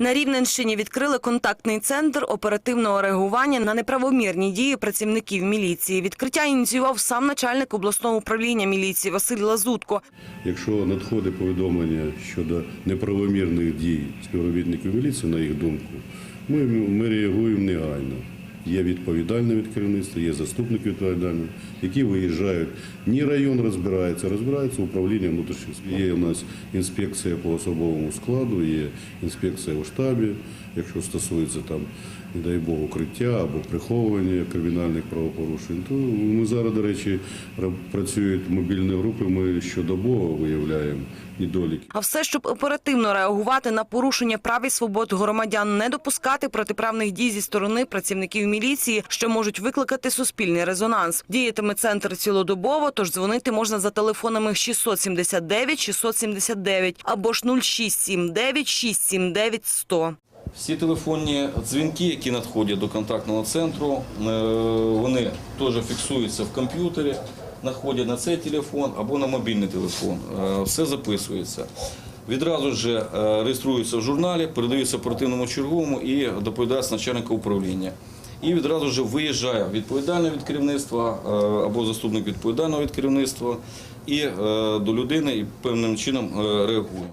На Рівненщині відкрили контактний центр оперативного реагування на неправомірні дії працівників міліції. Відкриття ініціював сам начальник обласного управління міліції Василь Лазутко. Якщо надходить повідомлення щодо неправомірних дій співробітників міліції, на їх думку, ми, ми реагуємо негайно. Є відповідальне від керівництва, є заступник відповідальний, які виїжджають. Не район розбирається, розбирається управління внутрішніх справ. Є у нас інспекція по особовому складу, є інспекція у штабі, якщо стосується там, не дай Бог, укриття або приховування кримінальних правопорушень. То ми зараз, до речі, ра- працюють мобільні групи. Ми щодобово виявляємо недоліки. А все, щоб оперативно реагувати на порушення прав і свобод громадян, не допускати протиправних дій зі сторони працівників міліції, що можуть викликати суспільний резонанс. Діятиме центр цілодобово, тож дзвонити можна за телефонами 679 679 або ж 0679 679 100. Всі телефонні дзвінки, які надходять до контактного центру, е, вони теж фіксуються в комп'ютері, надходять на цей телефон або на мобільний телефон. Е, Все записується. Відразу ж е, реєструється в журналі, передаються оперативному черговому і доповідається начальника управління. І відразу ж виїжджає відповідальний від керівництва е, або заступник відповідального від керівництва і до людини і певним чином реагує.